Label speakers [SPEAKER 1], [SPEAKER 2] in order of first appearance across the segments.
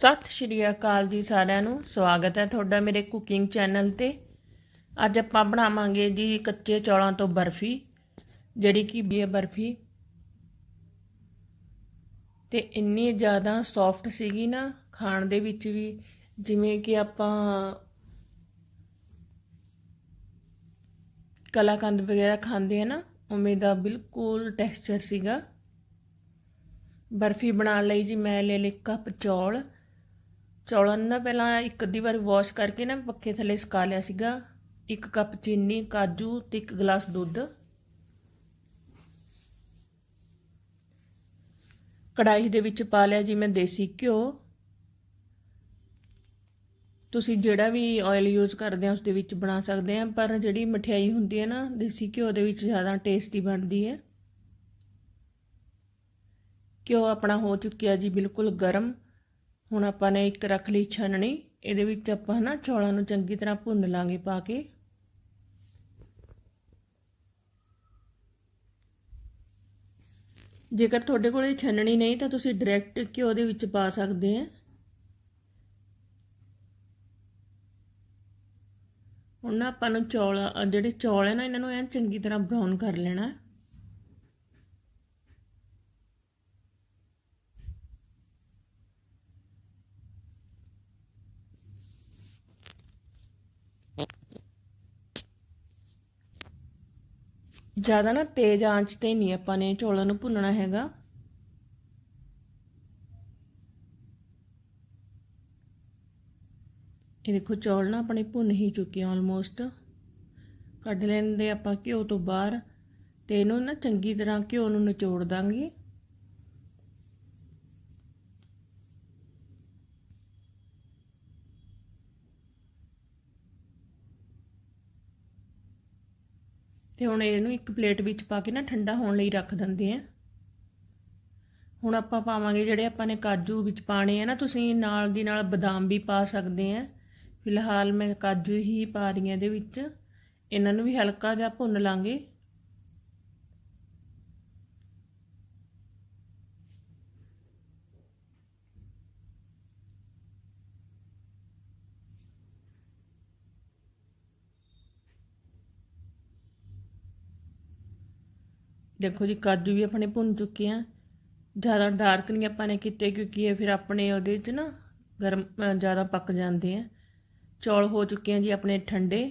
[SPEAKER 1] ਸਤਿ ਸ਼੍ਰੀ ਅਕਾਲ ਜੀ ਸਾਰਿਆਂ ਨੂੰ। ਸਵਾਗਤ ਹੈ ਤੁਹਾਡਾ ਮੇਰੇ ਕੁਕਿੰਗ ਚੈਨਲ ਤੇ। ਅੱਜ ਆਪਾਂ ਬਣਾਵਾਂਗੇ ਜੀ ਕੱਚੇ ਚੌਲਾਂ ਤੋਂ ਬਰਫੀ, ਜਿਹੜੀ ਕਿ ਬੀ ਬਰਫੀ। ਤੇ ਇੰਨੀ ਜ਼ਿਆਦਾ ਸੌਫਟ ਸੀਗੀ ਨਾ ਖਾਣ ਦੇ ਵਿੱਚ ਵੀ, ਜਿਵੇਂ ਕਿ ਆਪਾਂ ਕਲਾਕੰਦ ਵਗੈਰਾ ਖਾਂਦੇ ਆ ਨਾ, ਉਵੇਂ ਦਾ ਬਿਲਕੁਲ ਟੈਕਸਚਰ ਸੀਗਾ। ਬਰਫੀ ਬਣਾਉਣ ਲਈ ਜੀ, ਮੈਂ ਲੈ ਲਿਆ ਕੱਪ ਚੌਲ। ਚੌਲਾਂ ਨੂੰ ਨਾ ਪਹਿਲਾਂ ਇੱਕ ਅੱਧੀ ਵਾਰ ਵਾਸ਼ ਕਰਕੇ ਨਾ ਪੱਖੇ ਥੱਲੇ ਸੁਕਾ ਲਿਆ ਸੀਗਾ। ਇੱਕ ਕੱਪ ਚੀਨੀ, ਕਾਜੂ ਤੇ ਇੱਕ ਗਲਾਸ ਦੁੱਧ। ਕੜਾਹੀ ਦੇ ਵਿੱਚ ਪਾ ਲਿਆ ਜੀ ਮੈਂ ਦੇਸੀ ਘਿਓ। ਤੁਸੀਂ ਜਿਹੜਾ ਵੀ ਆਇਲ ਯੂਜ਼ ਕਰਦੇ ਆ ਉਸ ਦੇ ਵਿੱਚ ਬਣਾ ਸਕਦੇ ਆ, ਪਰ ਜਿਹੜੀ ਮਠਿਆਈ ਹੁੰਦੀ ਹੈ ਨਾ, ਦੇਸੀ ਘਿਓ ਦੇ ਵਿੱਚ ਜ਼ਿਆਦਾ ਟੇਸਟੀ ਬਣਦੀ ਹੈ। ਘਿਓ ਆਪਣਾ ਹੋ ਚੁੱਕਿਆ ਜੀ ਬਿਲਕੁਲ ਗਰਮ। ਹੁਣ ਆਪਾਂ ਨੇ ਇੱਕ ਰੱਖ ਲਈ ਛਣਨੀ ਇਹਦੇ ਵਿੱਚ ਆਪਾਂ ਨਾ ਚੌਲਾਂ ਨੂੰ ਚੰਗੀ ਤਰ੍ਹਾਂ ਭੁੰਨ ਲਾਂਗੇ ਪਾ ਕੇ। ਜੇਕਰ ਤੁਹਾਡੇ ਕੋਲ ਇਹ ਛਣਨੀ ਨਹੀਂ ਤਾਂ ਤੁਸੀਂ ਡਾਇਰੈਕਟ ਘਿਓ ਦੇ ਵਿੱਚ ਪਾ ਸਕਦੇ ਆ। ਹੁਣ ਨਾ ਆਪਾਂ ਨੂੰ ਚੌਲ ਜਿਹੜੇ ਚੌਲ ਹੈ ਨਾ, ਇਹਨਾਂ ਨੂੰ ਐਨ ਚੰਗੀ ਤਰ੍ਹਾਂ ਬਰਾਊਨ ਕਰ ਲੈਣਾ। ਜ਼ਿਆਦਾ ਨਾ ਤੇਜ਼ ਆਂਚ ਤੇ ਨਹੀਂ ਆਪਾਂ ਨੇ ਚੌਲਾਂ ਨੂੰ ਭੁੰਨਣਾ ਹੈਗਾ। ਇਹ ਦੇਖੋ ਚੌਲ ਨਾ ਆਪਣੇ ਭੁੰਨ ਹੀ ਚੁੱਕੇ ਆ ਆਲਮੋਸਟ ਕੱਢ ਲੈਂਦੇ ਆਪਾਂ ਘਿਓ ਤੋਂ ਬਾਹਰ ਤੇ ਇਹਨੂੰ ਨਾ ਚੰਗੀ ਤਰ੍ਹਾਂ ਘਿਓ ਨੂੰ ਨਿਚੋੜ ਦਾਂਗੇ। ਤੇ ਹੁਣ ਇਹਨੂੰ ਇੱਕ ਪਲੇਟ ਵਿੱਚ ਪਾ ਕੇ ਨਾ ਠੰਡਾ ਹੋਣ ਲਈ ਰੱਖ ਦਿੰਦੇ ਆ। ਹੁਣ ਆਪਾਂ ਪਾਵਾਂਗੇ ਜਿਹੜੇ ਆਪਾਂ ਨੇ ਕਾਜੂ ਵਿੱਚ ਪਾਣੇ ਆ ਨਾ, ਤੁਸੀਂ ਨਾਲ ਦੀ ਨਾਲ ਬਦਾਮ ਵੀ ਪਾ ਸਕਦੇ ਆ। ਫਿਲਹਾਲ ਮੈਂ ਕਾਜੂ ਹੀ ਪਾ ਰਹੀ ਹਾਂ ਇਹਦੇ ਵਿੱਚ। ਇਹਨਾਂ ਨੂੰ ਵੀ ਹਲਕਾ ਜਿਹਾ ਭੁੰਨ ਲਾਂਗੇ। ਦੇਖੋ ਜੀ, ਕਾਜੂ ਵੀ ਆਪਣੇ ਭੁੰਨ ਚੁੱਕੇ ਆ। ਜ਼ਿਆਦਾ ਡਾਰਕ ਨਹੀਂ ਆਪਾਂ ਨੇ ਕੀਤੇ, ਕਿਉਂਕਿ ਇਹ ਫਿਰ ਆਪਣੇ ਉਹਦੇ 'ਚ ਨਾ ਗਰਮ ਜ਼ਿਆਦਾ ਪੱਕ ਜਾਂਦੇ ਆ। ਚੌਲ ਹੋ ਚੁੱਕੇ ਆ ਜੀ ਆਪਣੇ ਠੰਡੇ।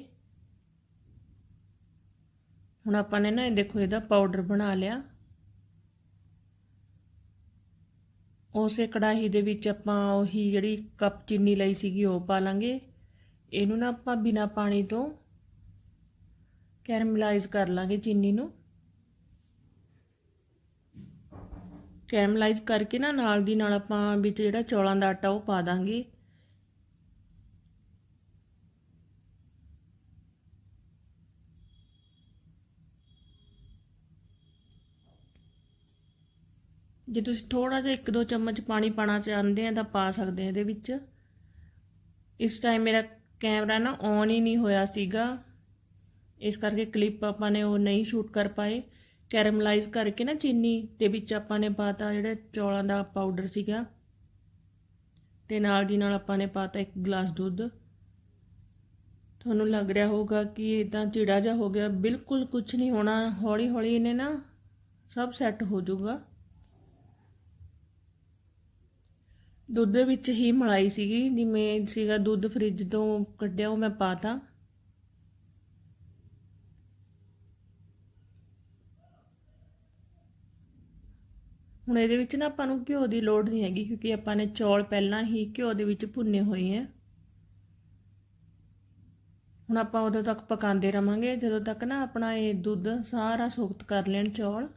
[SPEAKER 1] ਹੁਣ ਆਪਾਂ ਨੇ ਨਾ ਇਹ ਦੇਖੋ, ਇਹਦਾ ਪਾਊਡਰ ਬਣਾ ਲਿਆ। ਉਸੇ ਕੜਾਹੀ ਦੇ ਵਿੱਚ ਆਪਾਂ ਉਹੀ ਜਿਹੜੀ ਕੱਪ ਚੀਨੀ ਲਈ ਸੀਗੀ, ਉਹ ਪਾ ਲਾਂਗੇ। ਇਹਨੂੰ ਨਾ ਆਪਾਂ ਬਿਨਾ ਪਾਣੀ ਤੋਂ ਕੈਰਮਲਾਈਜ਼ ਕਰ ਲਾਂਗੇ ਚੀਨੀ ਨੂੰ। ਕੈਰਮਲਾਈਜ਼ ਕਰਕੇ ਨਾ ਨਾਲ ਦੀ ਨਾਲ ਆਪਾਂ ਵਿੱਚ ਜਿਹੜਾ ਚੌਲਾਂ ਦਾ ਆਟਾ ਉਹ ਪਾ ਦਾਂਗੇ। ਜੇ ਤੁਸੀਂ ਥੋੜਾ ਜਿਹਾ ਇੱਕ ਦੋ ਚਮਚ ਪਾਣੀ ਪਾਣਾ ਚਾਹੁੰਦੇ ਆ ਤਾਂ ਪਾ ਸਕਦੇ ਆ ਇਹਦੇ ਵਿੱਚ। ਇਸ ਟਾਈਮ ਮੇਰਾ ਕੈਮਰਾ ਨਾ ਔਨ ਹੀ ਨਹੀਂ ਹੋਇਆ ਸੀਗਾ। ਇਸ ਕਰਕੇ ਕਲਿੱਪ ਆਪਾਂ ਨੇ ਉਹ ਨਹੀਂ ਸ਼ੂਟ ਕਰ ਪਾਏ। ਕੈਰਮਲਾਈਜ਼ ਕਰਕੇ ਨਾ ਚੀਨੀ ਦੇ ਵਿੱਚ ਆਪਾਂ ਨੇ ਪਾਤਾ ਜਿਹੜਾ ਚੌਲਾਂ ਦਾ ਪਾਊਡਰ ਸੀਗਾ। ਤੇ ਨਾਲ ਦੀ ਨਾਲ ਆਪਾਂ ਨੇ ਪਾਤਾ ਇੱਕ ਗਲਾਸ ਦੁੱਧ। ਤੁਹਾਨੂੰ ਲੱਗ ਰਿਹਾ ਹੋਊਗਾ ਕਿ ਇਹ ਤਾਂ ਚਿੜਾ ਜਾ ਹੋ ਗਿਆ। ਬਿਲਕੁਲ ਕੁਝ ਨਹੀਂ ਹੋਣਾ। ਹੌਲੀ ਹੌਲੀ ਇਹਨੇ ਨਾ ਸਭ ਸੈੱਟ ਹੋ ਜਾਊਗਾ। ਦੁੱਧ ਦੇ ਵਿੱਚ ਹੀ ਮਲਾਈ ਸੀਗੀ। ਜਿਵੇਂ ਸੀਗਾ ਦੁੱਧ ਫ੍ਰਿਜ ਤੋਂ ਕੱਢਿਆ, ਉਹ ਮੈਂ ਪਾਤਾ ਹੁਣ ਇਹਦੇ ਵਿੱਚ ਨਾ ਆਪਾਂ ਨੂੰ ਘਿਓ ਦੀ ਲੋੜ ਨਹੀਂ ਹੈਗੀ, ਕਿਉਂਕਿ ਆਪਾਂ ਨੇ ਚੌਲ ਪਹਿਲਾਂ ਹੀ ਘਿਓ ਦੇ ਵਿੱਚ ਭੁੰਨੇ ਹੋਏ ਆ। ਹੁਣ ਆਪਾਂ ਉਦੋਂ ਤੱਕ ਪਕਾਉਂਦੇ ਰਵਾਂਗੇ, ਜਦੋਂ ਤੱਕ ਨਾ ਆਪਣਾ ਇਹ ਦੁੱਧ ਸਾਰਾ ਸੋਖਤ ਕਰ ਲੈਣ ਚੌਲ।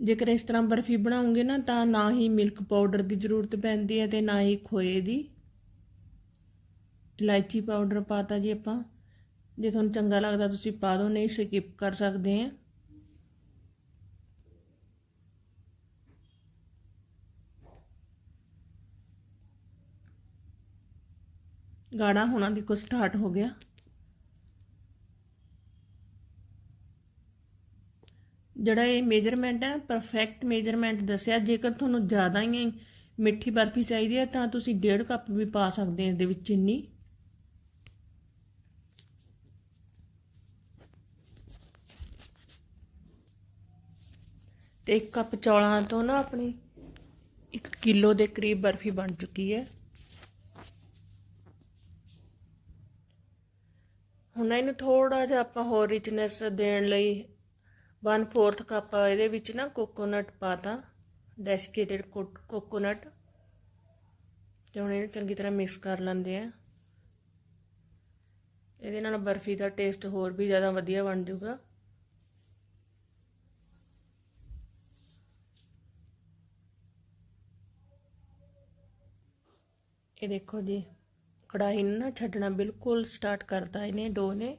[SPEAKER 1] ਜੇਕਰ ਇਸ ਤਰ੍ਹਾਂ ਬਰਫੀ ਬਣਾਉਂਗੇ ਨਾ, ਤਾਂ ਨਾ ਹੀ ਮਿਲਕ ਪਾਊਡਰ ਦੀ ਜ਼ਰੂਰਤ ਪੈਂਦੀ ਹੈ ਤੇ ਨਾ ਹੀ ਖੋਏ ਦੀ। ਇਲਾਇਚੀ ਪਾਊਡਰ ਪਾਤਾ ਜੀ ਆਪਾਂ। ਜੇ ਤੁਹਾਨੂੰ ਚੰਗਾ ਲੱਗਦਾ ਤੁਸੀਂ ਪਾ ਦਿਓ, ਨਹੀਂ ਸਕਿਪ ਕਰ ਸਕਦੇ ਆ ਗਾੜਾ ਹੋਣਾ ਦੇਖੋ ਸਟਾਰਟ ਹੋ ਗਿਆ। ਜਿਹੜਾ ਇਹ ਮੇਜਰਮੈਂਟ ਹੈ ਪਰਫੈਕਟ ਮੇਜਰਮੈਂਟ ਦੱਸਿਆ, ਜੇਕਰ ਤੁਹਾਨੂੰ ਜ਼ਿਆਦਾ ਹੀ ਮਿੱਠੀ ਬਰਫੀ ਚਾਹੀਦੀ ਹੈ, ਤਾਂ ਤੁਸੀਂ 1.5 ਕੱਪ ਵੀ ਪਾ ਸਕਦੇ ਹੋ ਇਸ ਵਿੱਚ ਚੀਨੀ ਤੇ ਇੱਕ ਕੱਪ ਚੌਲਾਂ ਤੋਂ ਨਾ ਆਪਣੀ 1 ਕਿਲੋ ਦੇ ਕਰੀਬ ਬਰਫੀ ਬਣ ਚੁੱਕੀ ਹੈ। ਹੁਣ ਇਹਨੂੰ ਥੋੜਾ ਜਿਹਾ ਆਪਾਂ ਹੋਰ ਰਿਚਨੈਸ ਦੇਣ ਲਈ 1/4 ਕੱਪ ਇਹਦੇ ਵਿੱਚ ਨਾ ਕੋਕੋਨਟ ਪਾਤਾ ਡੈਸੀਕੇਟਡ ਕੋਕੋਨਟ ਤੇ ਹੁਣ ਇਹਨੂੰ ਚੰਗੀ ਤਰ੍ਹਾਂ ਮਿਕਸ ਕਰ ਲੈਂਦੇ ਆ ਇਹਦੇ ਨਾਲ ਬਰਫੀ ਦਾ ਟੇਸਟ ਹੋਰ ਵੀ ਜ਼ਿਆਦਾ ਵਧੀਆ ਬਣ ਜਾਊਗਾ। ਇਹ ਦੇਖੋ ਜੀ, ਕੜਾਹੀ ਨੂੰ ਨਾ ਛੱਡਣਾ ਬਿਲਕੁਲ ਸਟਾਰਟ ਕਰਤਾ ਇਹਨੇ ਡੋ ਨੇ।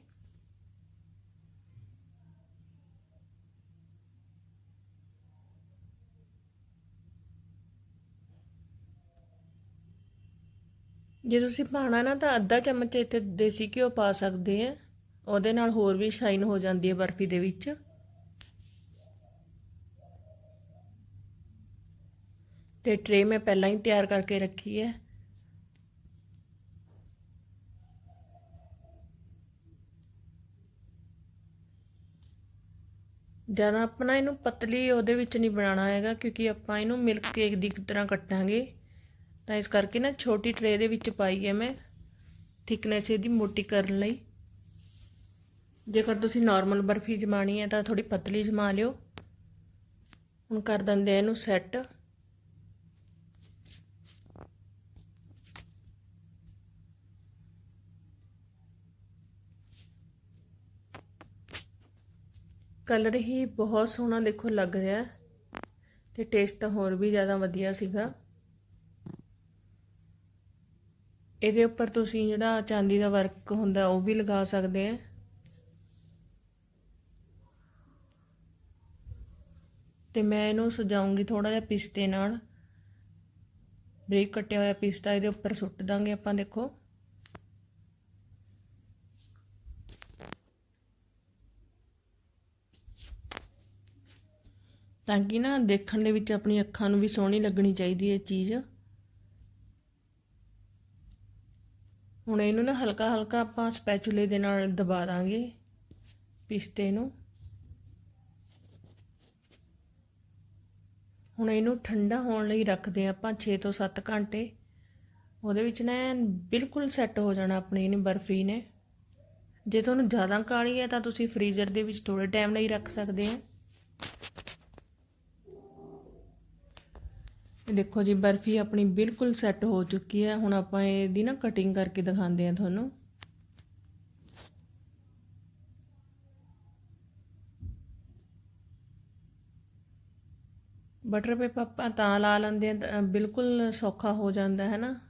[SPEAKER 1] ਜੇ ਤੁਸੀਂ ਪਾਣਾ ਨਾ ਤਾਂ ਅੱਧਾ ਚਮਚ ਇੱਥੇ ਦੇਸੀ ਘਿਓ ਪਾ ਸਕਦੇ ਆ। ਉਹਦੇ ਨਾਲ ਹੋਰ ਵੀ ਸ਼ਾਈਨ ਹੋ ਜਾਂਦੀ ਹੈ ਬਰਫੀ ਦੇ ਵਿੱਚ। ਤੇ ਟਰੇ ਮੈਂ ਪਹਿਲਾਂ ਹੀ ਤਿਆਰ ਕਰਕੇ ਰੱਖੀ ਹੈ। ਜ਼ਿਆਦਾ ਆਪਣਾ ਇਹਨੂੰ ਪਤਲੀ ਉਹਦੇ ਵਿੱਚ ਨਹੀਂ ਬਣਾਉਣਾ ਹੈਗਾ, ਕਿਉਂਕਿ ਆਪਾਂ ਇਹਨੂੰ ਮਿਲਕ ਕੇਕ ਦੀ ਤਰ੍ਹਾਂ ਕੱਟਾਂਗੇ। ਤਾਂ ਇਸ ਕਰਕੇ ਨਾ ਛੋਟੀ ਟਰੇ ਦੇ ਵਿੱਚ ਪਾਈ ਹੈ ਮੈਂ ਥਿਕਨੈਸ ਇਹਦੀ ਮੋਟੀ ਕਰਨ ਲਈ। ਜੇਕਰ ਤੁਸੀਂ ਨਾਰਮਲ ਬਰਫੀ ਜਮਾਣੀ ਹੈ ਤਾਂ ਥੋੜੀ ਪਤਲੀ ਜਮਾ ਲਿਓ। ਹੁਣ ਕਰ ਦਿੰਦੇ ਆ ਇਹਨੂੰ ਸੈੱਟ ਕਲਰ ਹੀ ਬਹੁਤ ਸੋਹਣਾ ਦੇਖੋ ਲੱਗ ਰਿਹਾ ਤੇ ਟੇਸਟ ਤਾਂ ਹੋਰ ਵੀ ਜ਼ਿਆਦਾ ਵਧੀਆ ਸੀਗਾ। ਇਹਦੇ ਉੱਪਰ ਤੁਸੀਂ ਜਿਹੜਾ ਚਾਂਦੀ ਦਾ ਵਰਕ ਹੁੰਦਾ ਉਹ ਵੀ ਲਗਾ ਸਕਦੇ ਆ ਤੇ ਮੈਂ ਇਹਨੂੰ ਸਜਾਉਂਗੀ ਥੋੜਾ ਜਿਹਾ ਪਿਸਤੇ ਨਾਲ। ਬ੍ਰੇਕ ਕੱਟਿਆ ਹੋਇਆ ਪਿਸਤਾ ਇਹਦੇ ਉੱਪਰ ਸੁੱਟ ਦਾਂਗੇ ਆਪਾਂ ਦੇਖੋ। ਤਾਂ ਕਿ ਨਾ ਦੇਖਣ ਦੇ ਵਿੱਚ ਆਪਣੀ ਅੱਖਾਂ ਨੂੰ ਵੀ ਸੋਹਣੀ ਲੱਗਣੀ ਚਾਹੀਦੀ ਹੈ ਚੀਜ਼। ਹੁਣ ਇਹਨੂੰ ਨਾ ਹਲਕਾ ਹਲਕਾ ਆਪਾਂ ਸਪੈਚੂਲੇ ਦੇ ਨਾਲ ਦਬਾ ਦਾਂਗੇ ਪਿਸਤੇ ਨੂੰ। ਹੁਣ ਇਹਨੂੰ ਠੰਡਾ ਹੋਣ ਲਈ ਰੱਖਦੇ ਆਪਾਂ 6 ਤੋਂ 7 ਘੰਟੇ। ਉਹਦੇ ਵਿੱਚ ਨਾ ਬਿਲਕੁਲ ਸੈੱਟ ਹੋ ਜਾਣਾ ਆਪਣੀ ਇਹਨੇ ਬਰਫੀ ਨੇ। ਜੇ ਤੁਹਾਨੂੰ ਜ਼ਿਆਦਾ ਕਾਲੀ ਹੈ ਤਾਂ ਤੁਸੀਂ ਫ੍ਰੀਜ਼ਰ ਦੇ ਵਿੱਚ ਥੋੜੇ ਟਾਈਮ ਲਈ ਰੱਖ ਸਕਦੇ ਆ ਦੇਖੋ ਜੀ, ਬਰਫੀ ਆਪਣੀ ਬਿਲਕੁਲ ਸੈੱਟ ਹੋ ਚੁੱਕੀ ਹੈ। ਹੁਣ ਆਪਾਂ ਇਹਦੀ ਨਾ ਕਟਿੰਗ ਕਰਕੇ ਦਿਖਾਉਂਦੇ ਆ ਤੁਹਾਨੂੰ। ਬਟਰ ਪੇਪਰ ਆਪਾਂ ਤਾਂ ਲਾ ਲੈਂਦੇ ਆ ਬਿਲਕੁਲ ਸੌਖਾ ਹੋ ਜਾਂਦਾ, ਹੈ ਨਾ?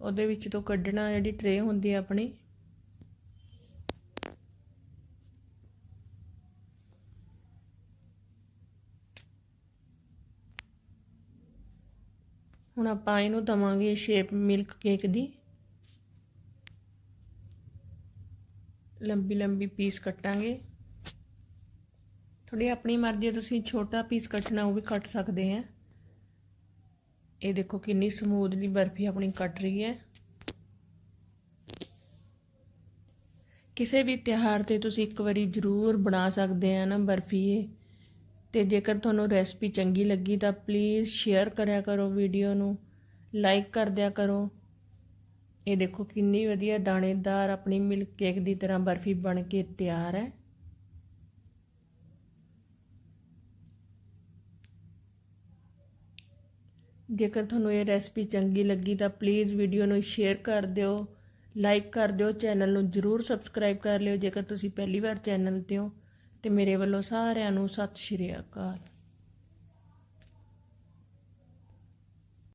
[SPEAKER 1] ਉਹਦੇ ਵਿੱਚ ਤੋਂ ਕੱਢਣਾ, ਜਿਹੜੀ ਟਰੇ ਹੁੰਦੀ ਹੈ ਆਪਣੀ। ਹੁਣ ਆਪਾਂ ਇਹਨੂੰ ਦਵਾਂਗੇ ਸ਼ੇਪ ਮਿਲਕ ਕੇਕ ਦੀ। ਲੰਬੀ ਲੰਬੀ ਪੀਸ ਕੱਟਾਂਗੇ। ਥੋੜੀ ਆਪਣੀ ਮਰਜ਼ੀ ਤੁਸੀਂ ਛੋਟਾ ਪੀਸ ਕੱਟਣਾ, ਉਹ ਵੀ ਕੱਟ ਸਕਦੇ ਆ ਇਹ ਦੇਖੋ ਕਿੰਨੀ ਸਮੂਥਲੀ ਬਰਫੀ ਆਪਣੀ ਕੱਟ ਰਹੀ ਹੈ। ਕਿਸੇ ਵੀ ਤਿਹਾਰ ਤੇ ਤੁਸੀਂ ਇੱਕ ਵਾਰੀ ਜ਼ਰੂਰ ਬਣਾ ਸਕਦੇ ਆ ਨਾ ਬਰਫੀ ਇਹ। ਤੇ ਜੇਕਰ ਤੁਹਾਨੂੰ ਰੈਸਪੀ ਚੰਗੀ ਲੱਗੀ ਤਾਂ ਪਲੀਜ਼ ਸ਼ੇਅਰ ਕਰਿਆ ਕਰੋ ਵੀਡੀਓ ਨੂੰ ਲਾਈਕ ਕਰ ਦਿਆ ਕਰੋ। ਇਹ ਦੇਖੋ ਕਿੰਨੀ ਵਧੀਆ ਦਾਣੇਦਾਰ ਆਪਣੀ ਮਿਲਕ ਕੇਕ ਦੀ ਤਰ੍ਹਾਂ ਬਰਫੀ ਬਣ ਕੇ ਤਿਆਰ ਹੈ। ਜੇਕਰ ਤੁਹਾਨੂੰ ਇਹ ਰੈਸਪੀ ਚੰਗੀ ਲੱਗੀ ਤਾਂ ਪਲੀਜ਼ ਵੀਡੀਓ ਨੂੰ ਸ਼ੇਅਰ ਕਰ ਦਿਓ ਲਾਈਕ ਕਰ ਦਿਓ ਚੈਨਲ ਨੂੰ ਜਰੂਰ ਸਬਸਕ੍ਰਾਈਬ ਕਰ ਲਿਓ। ਜੇਕਰ ਤੁਸੀਂ ਪਹਿਲੀ ਵਾਰ ਚੈਨਲ ਤੇ ਹੋ ਤੇ ਮੇਰੇ ਵੱਲੋਂ ਸਾਰਿਆਂ ਨੂੰ ਸਤਿ ਸ਼੍ਰੀ ਅਕਾਲ।